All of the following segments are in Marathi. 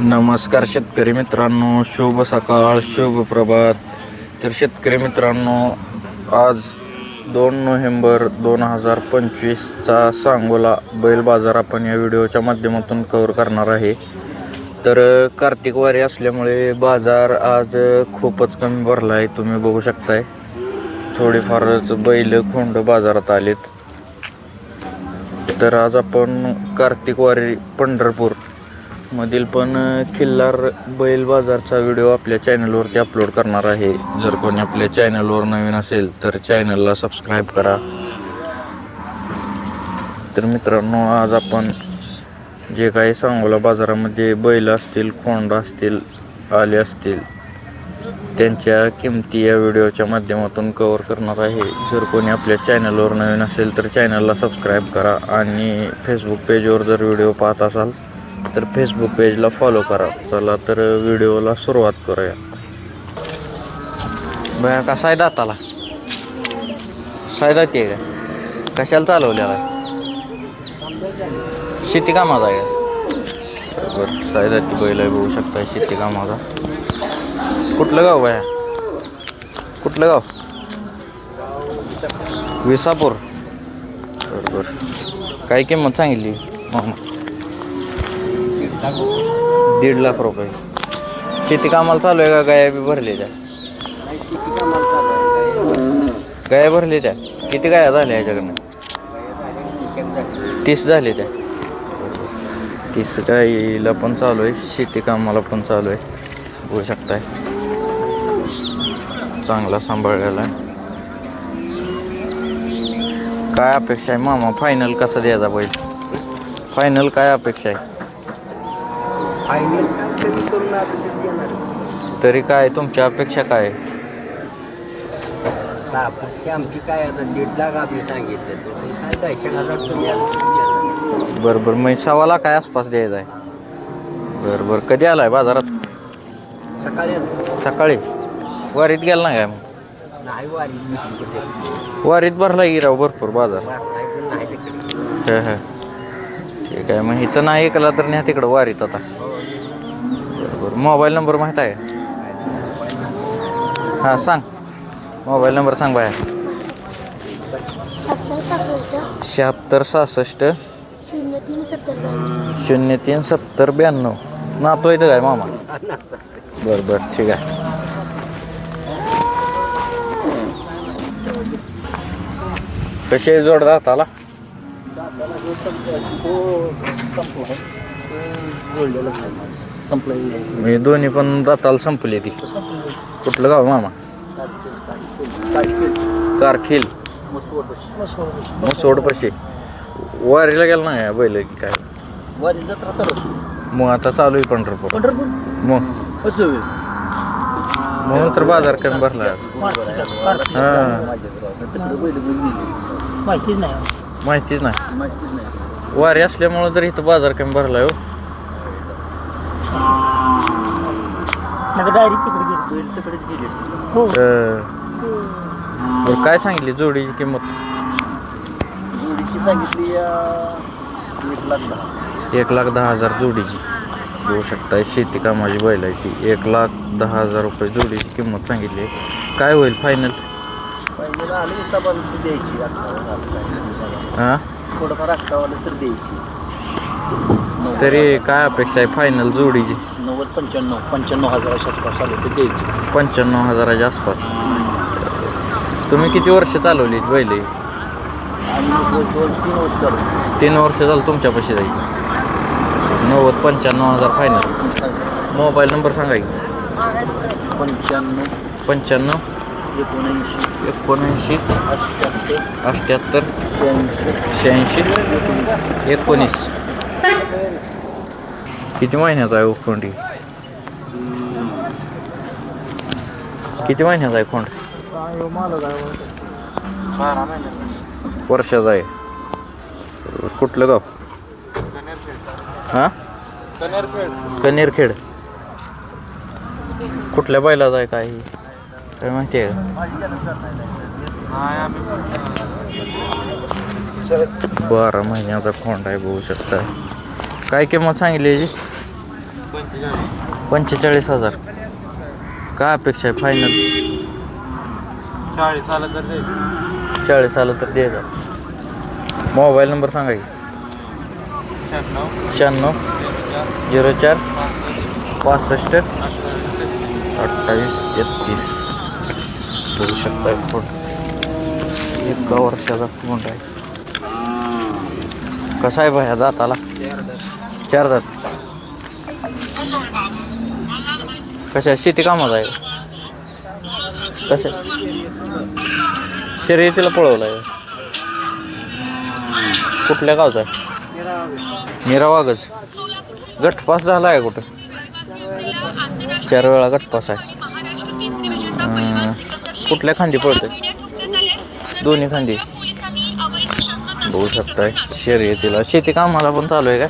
नमस्कार शेतकरी मित्रांनो शुभ सकाळ शुभ प्रभात. तर शेतकरी मित्रांनो आज दोन नोव्हेंबर दोन हजार पंचवीसचा सांगोला बैल बाजार आपण या व्हिडिओच्या माध्यमातून कवर करणार आहे. तर कार्तिक वारी असल्यामुळे बाजार आज खूपच कमी भरला आहे तुम्ही बघू शकताय. थोडेफारच बैल खोंड बाजारात आलेत. तर आज आपण कार्तिक वारी पंढरपूर मधील पण खिल्लार बैल बाजारचा व्हिडिओ आपल्या चॅनलवरती अपलोड करणार आहे. जर कोणी आपल्या चॅनलवर नवीन असेल तर चॅनलला सबस्क्राईब करा. तर मित्रांनो आज आपण जे काही सांगोला बाजारामध्ये बैल असतील खोंड असतील आले असतील त्यांच्या किमती या व्हिडिओच्या माध्यमातून कवर करणार आहे. जर कोणी आपल्या चॅनलवर नवीन असेल तर चॅनलला सबस्क्राईब करा. आणि फेसबुक पेजवर जर व्हिडिओ पाहत असाल तर फेसबुक पेजला फॉलो करा. चला तर व्हिडिओला सुरुवात करूया. बया का सायदा आताला सायदाती आहे का? कशाला चालवलेला शेती कामाचा आहे का? सायदा ती बैल आहे बघू शकता शेती कामाचा कुठलं गाव बया? कुठलं गाव? विसापूर. बरोबर काय किंमत सांगितली? दीड लाख रुपये. शेती कामाला चालू आहे का? गाया बी भरली त्या. गाया भरली त्या. किती गाया झाल्या याच्याकडनं? तीस झाले त्या. तीस गाईला पण चालू आहे. शेती कामाला पण चालू आहे. बघू शकताय. चांगला सांभाळलेला आहे. काय अपेक्षा आहे? मामा फायनल कसा द्यायचा बैल? फायनल काय अपेक्षा आहे फायनल कमी करून आता ते देणार तरी काय तुमच्या अपेक्षा काय? आमची काय आता दीड लाख आम्ही सांगितलं. काय. बरं बरं. मग सव्वाला काय आसपास द्यायचा आहे. बरं बरं. कधी आलाय बाजारात? सकाळी. सकाळी? वारीत गेला ना काय मग? नाही वारी. वारीत भरला गिराव भरपूर बाजार. नाही हं हं. ठीक आहे मग इथं नाही ऐकला तर न्या तिकडं वारीत आता. हो. बरं बरं मोबाईल नंबर माहीत आहे? हां सांग. मोबाईल नंबर सांग बाया. शहात्तर सहासष्ट. शून्य तीन सत्तर ब्याण्णव. नातो येतं काय मामा? बरं बरं ठीक आहे. कसे जोड दाताला संपलं मी दोन्ही पण दाताला संपली ती. कुठलं गाव मामा? कारखील. मग सोड पशी वारीला गेला नाही बैल की काय? वारी जत्रा करत मग आता चालू आहे पंढरपूर. पंढरपूर? मग? असं म्हणून तर बाजार कमी भरला. हां. तिकडे बैल बैल गेली. माहितीच नाही. माहितीच नाही. माहितीच नाही. वारी असल्यामुळं तर इथं बाजार कमी भरला हो. नाही डायरेक्ट तिकडे गेलो. बैल तिकडेच गेली. हो. बरं काय सांगितली जोडीची किंमत? जोडीची सांगितली अं, एक लाख दहा. एक लाख दहा हजार जोडीची. बघू शकताय शेती कामाची बैल आहे ती. एक लाख दहा हजार रुपये जोडीची किंमत सांगितली. आहे. काय होईल फायनल आले हां? थोडंफार अठरावाला तर द्यायची. तरी काय अपेक्षा आहे फायनल जोडीची? नव्वद पंच्याण्णव पंच्याण्णव हजाराच्या आसपास आले द्यायची पंच्याण्णव हजाराच्या आसपास. तुम्ही किती वर्ष चालवली बैल? ही? आणि दोन दोन तीन वर्ष चालू तीन वर्ष झालं तुमच्यापाशी जाईल. नव्वद पंच्याण्णव हजार फायनल मोबाईल नंबर सांगा की. पंच्याण्णव. पंच्याण्णव. एकोणऐंशी. एकोणऐंशी. अठ्ठ्याहत्तर अठ्ठ्याहत्तर शहाऐंशी. शहाऐंशी. एकोणीस. किती महिन्याचा आहे हो किती महिन्याचा आहे खोंड? बारा महिन्यात वर्षाचा आहे. कुठलं गाव? हां? कनेरखेड. कुठल्या बैलाचा आहे काय? काय माहिती आहे? का बारा महिन्याचा खोंड आहे बघू शकता काय किंमत सांगितली याची? पंचेचाळीस हजार. काय अपेक्षा आहे फायनल चाळीस आलं तर द्यायचं चाळीस आलं तर द्यायचा मोबाईल नंबर सांगा की. शहाण्णव. शहाण्णव. झिरो चार. पासष्ट. अठ्ठावीस. तेहतीस. बघू शकता फोन एका वर्षाचा फोन आहे. कसा आहे भाया दाताला? चार दात. कशा शेती कामाचा आहे? कशा? शर्यतीला पळवलं आहे कुठल्या गावचा आहे? मीरा वागज गटपास झाला आहे कुठं? चार वेळा गटपास आहे. कुठल्या खांदी पडते दोन्ही खांदी. बघू शकताय. शर्यतीला शेती कामाला पण चालू आहे तर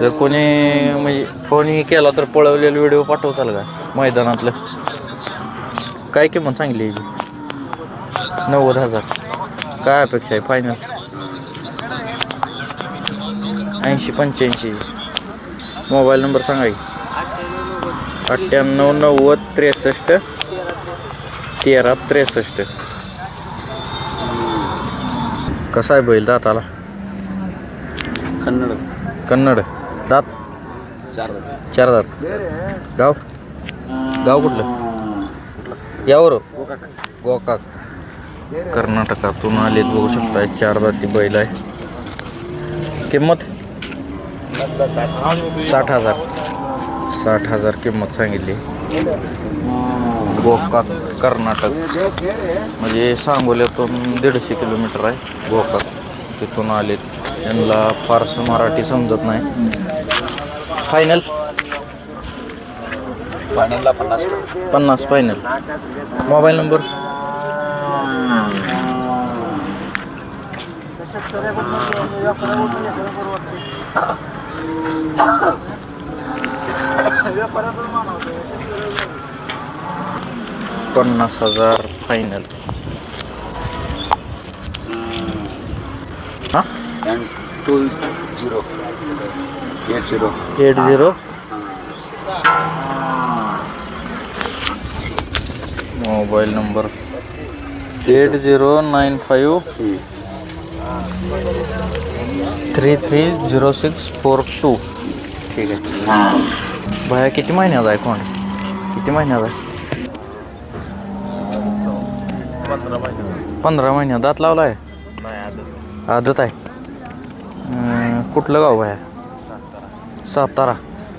जर कोणी म्हणजे फोनही केला तर पळवलेला व्हिडिओ पाठवताल का? मैदानातलं. काय किंमत सांगली याची? नव्वद हजार. काय अपेक्षा आहे? फायनल ऐंशी पंच्याऐंशी. मोबाईल नंबर सांगा की. अठ्ठ्याण्णव नव्वद त्रेसष्ट. तेरा त्रेसष्ट. कसा आहे बैल दाताला? कन्नड. कन्नड. दात? चार चार दात. गाव? गाव कुठलं? यावर? गोकाक. कर्नाटकातून आलेत बघू शकता चार दाती बैल आहे. किंमत? साठ हजार. साठ हजार किंमत सांगितली. गोकाक कर्नाटक. म्हणजे सांगोल्यातून दीडशे किलोमीटर आहे गोकाक. तिथून आलेत. त्यांना फारसं मराठी समजत नाही. फायनल पाण्याला पन्नास. पन्नास फायनल मोबाईल नंबर पन्नास हजार फायनल हां? Two zero eight zero eight zero mobile number eight zero nine five three three zero six four two ठीक आहे भाया किती महिन्याचा आहे कोण किती महिन्याचा आहे पंधरा महिन्यात दात लावला आहे आदत आहे कुठलं गाव भाया सातारा.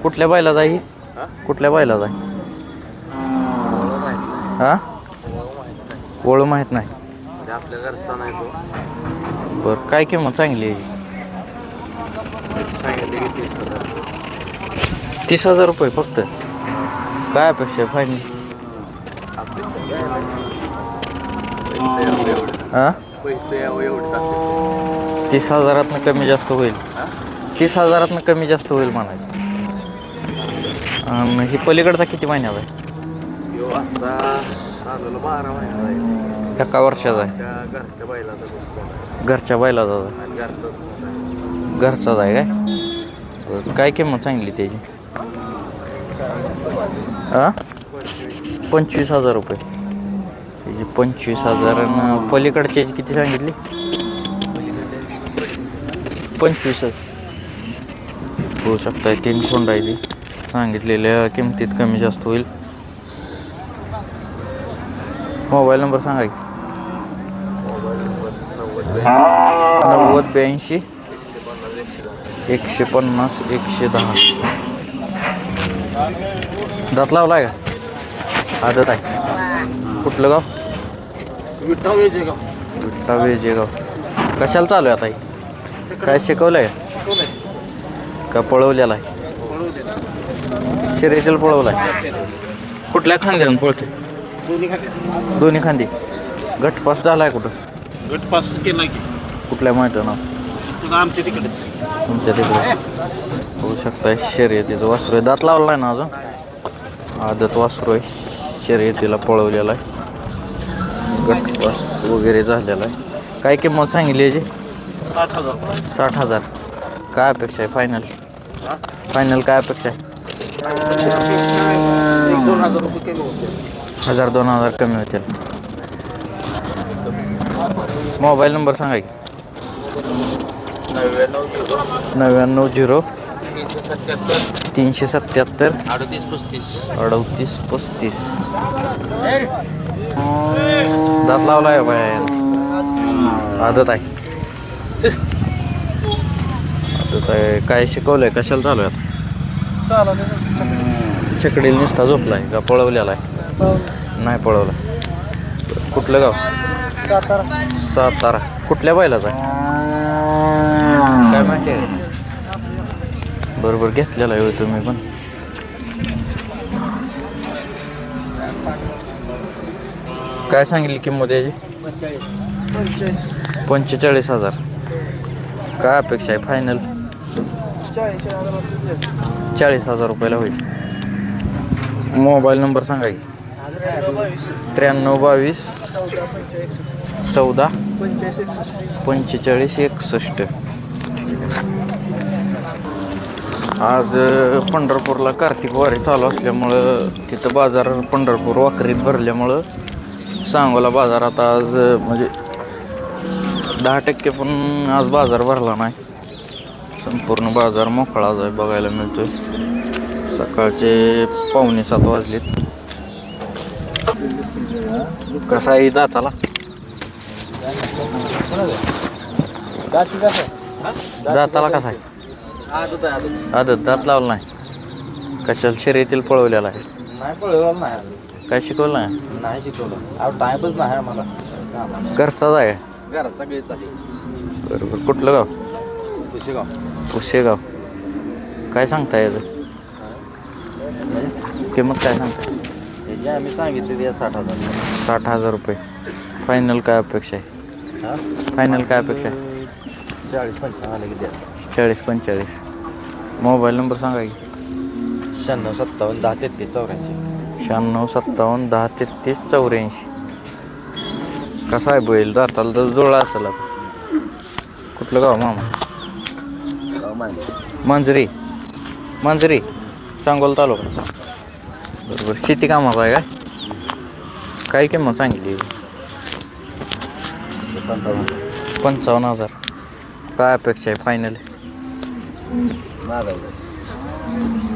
कुठल्या आहे ही? कुठल्या बैलाचा आहे हा? ओळख माहीत नाही. आपल्या घरचा नाही तो. बरं काय किंमत चांगली आहे? तीस हजार. रुपये फक्त? काय अपेक्षा आहे फायनल? हां? तीस हजारातनं कमी जास्त होईल. तीस हजारातनं कमी जास्त होईल म्हणायचं. आणि ही पलीकडचा किती महिन्याचा आहे? एका वर्षाचा आहे. घरच्या बैलाचा घरचाच आहे. काय? काय किंमत सांगली त्याची? हां पंचवीस हजार रुपये. त्याची पंचवीस हजार आणि पलीकडची किती सांगितली? पंचवीसच. होऊ शकताय. तीन खोंड आहे ती. सांगितलेल्या किमतीत कमी जास्त होईल. मोबाईल नंबर सांगा की. नव्वद ब्याऐंशी एकशे पन्नास एकशे दहा. दात लावलाय का? आदत आहे. कुठलं गाव? विठ्ठा वेजे का विठ्ठा वेजेगाव कशाला चालू आहे आता हे? काय शिकवलंय? का पळवलेला आहे? शर्यतीला पळवलाय कुठल्या खांद्यानं पळते दोन्ही खांदी. गटपास झालाय कुठं? गट पास केला की. कुठल्या मैदानात तुझं आमच्या तिकडेच. तुमच्या तिकडे. होऊ शकताय शर्यतीचं वासरू आहे. दात लावला आहे ना अजून? आदत वासरू आहे. शर्यतीला पळवलेला आहे. गटपास वगैरे झालेला आहे. काय किंमत सांगितली याची? साठ हजार. साठ हजार. काय अपेक्षा आहे? फायनल? फायनल काय अपेक्षा आहे? दोन हजार रुपये कमी होते हजार दोन हजार कमी होतील. मोबाईल नंबर सांगा की. नव्याण्णव झिरो. तीनशे सत्याहत्तर. अडतीस पस्तीस. अडतीस पस्तीस. दात लावला आहे बाय आदत आहे. आहे काय शिकवलंय? कशाला चालू आहे आता? छकडील नुसता झोपलाय का? पळवलेला आहे? नाही पळवला. कुठलं गाव? सातारा. कुठल्या बैलाचा आहे? काय माहिती आहे? बरोबर घेतलेला आहे तुम्ही पण. काय सांगितली किंमत याची? पंचेचाळीस. हजार. काय अपेक्षा आहे? फायनल चाळीस हजार रुपयाला होईल. मोबाईल नंबर सांगा की. त्र्याण्णव बावीस चौदा पंचेचाळीस एकसष्ट. आज पंढरपूरला कार्तिक वारी चालू असल्यामुळं तिथं बाजार पंढरपूर वाकरीत भरल्यामुळं सांगोला बाजारात आज म्हणजे दहा टक्के पण आज बाजार भरला नाही. संपूर्ण बाजार मोकळा आहे बघायला मिळतोय. सकाळचे पावणे सात वाजलेत. कसा आहे दाताला? दाताला कसा आहे? आदत दात लावला नाही. कशाला शर्यतील पळवलेला आहे? नाही पळवलं नाही. काय शिकवलं नाही? नाही शिकवलं. टाईमच नाही आम्हाला घरचाच आहे? चालेल बरोबर कुठलं गाव. पुशेगाव. काय सांगता याचं? किंमत काय सांगता आम्ही सांगितले साठ हजार साठ हजार रुपये. फायनल काय अपेक्षा आहे? फायनल काय अपेक्षा आहे? चाळीस पंचावन्न आले की द्या. चाळीस पंचेचाळीस मोबाईल नंबर सांगा की. शहाण्णव सत्तावन्न दहा तेहतीस चौऱ्याऐंशी. शहाण्णव सत्तावन्न दहा तेहतीस चौऱ्याऐंशी. कसा आहे बैल? दाताला तर जोडा असेल आता. कुठलं गाव मामा? मंजरी. मंजरी. सांगोल तालुका. बरोबर. शेती कामाचा आहे काय? काय किंमत सांगितली? पंचावन्न हजार. काय अपेक्षा आहे फायनल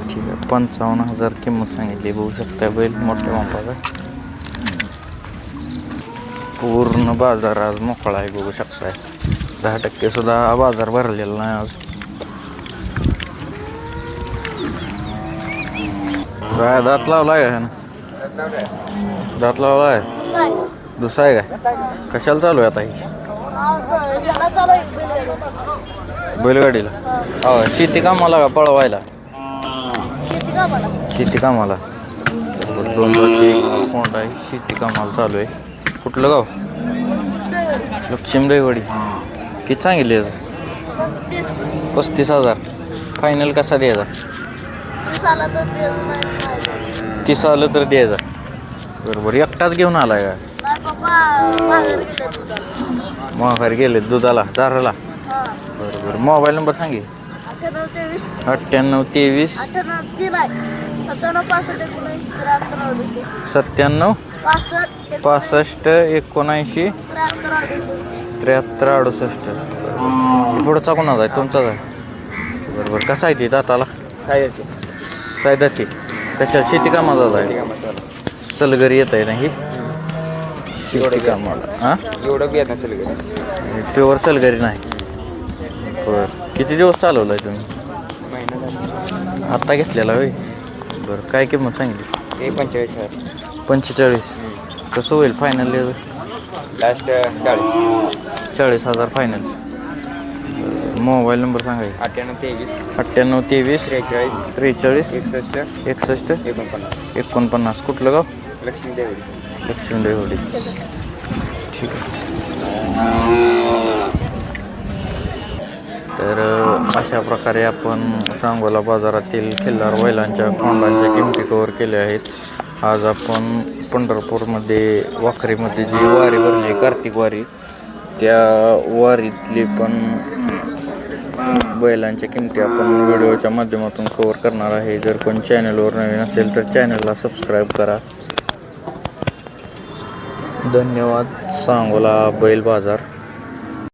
ठीक आहे. पंचावन्न हजार किंमत सांगितली. बघू शकता बैल मोठ्या मापाचा. पूर्ण बाजार आज मोकळा आहे बघू शकताय. दहा टक्के सुद्धा बाजार भरलेला नाही आज. काय दात लावला आहे दात लावला आहे दुसरा आहे काय कशाला चालू आहे आता ही? बैलगाडीला? हो शेती कामाला का पळवायला? शेती कामाला. दोन कोंड आहे शेती कामाला चालू आहे. कुठलं गाव? लक्ष्मीदेवडी किती सांगितले पस्तीस हजार. फायनल कसा द्यायचा? तीस आलं तर द्यायचा. बरोबर एकटाच घेऊन आलाय का? माघारी गेले दुधाला दाराला. बरोबर मोबाईल नंबर सांगे अठ्ठ्याण्णव तेवीस. सत्त्याण्णव. पासष्ट एकोणऐंशी. त्र्याहत्तर अडुसष्ट. पुढचा कोणाचा आहे? तुमचाच आहे. बरोबर कसा आहे ती दाताला? सायचे. सायदाची कशा शेती कामाचा आहे सलगरी येत आहे ना ही? शेती कामाला. हां एवढं प्युअर सलगरी नाही. बरं. किती दिवस चालवलं आहे तुम्ही आत्ता घेतलेला होय? बरं. काय किंमत सांगितली? ते पंचेचाळीस पंचेचाळीस. कसं होईल फायनल लास्ट चाळीस. चाळीस हजार फायनल मोबाईल नंबर सांगा. अठ्ठ्याण्णव तेवीस. अठ्ठ्याण्णव तेवीस. त्रेचाळीस. त्रेचाळीस. एकसष्ट. एकसष्ट. एकोणपन्नास. एकोणपन्नास. कुठलं गाव? लक्ष्मी देवी दक्षिण देवडी. ठीक आहे. तर अशा प्रकारे आपण सांगोला बाजारातील खिल्लार बैलांच्या कोंडांच्या किमती कवर केल्या आहेत. आज आपण पंढरपूरमध्ये वाखरीमध्ये जी वारी भरली कार्तिक वारी त्या वारीतली पण बैलांच्या किमती आपण व्हिडिओच्या माध्यमातून कवर करणार आहे. जर कोण चॅनलवर नवीन असेल तर चॅनलला सबस्क्राईब करा. धन्यवाद. सांगोला बैल बाजार.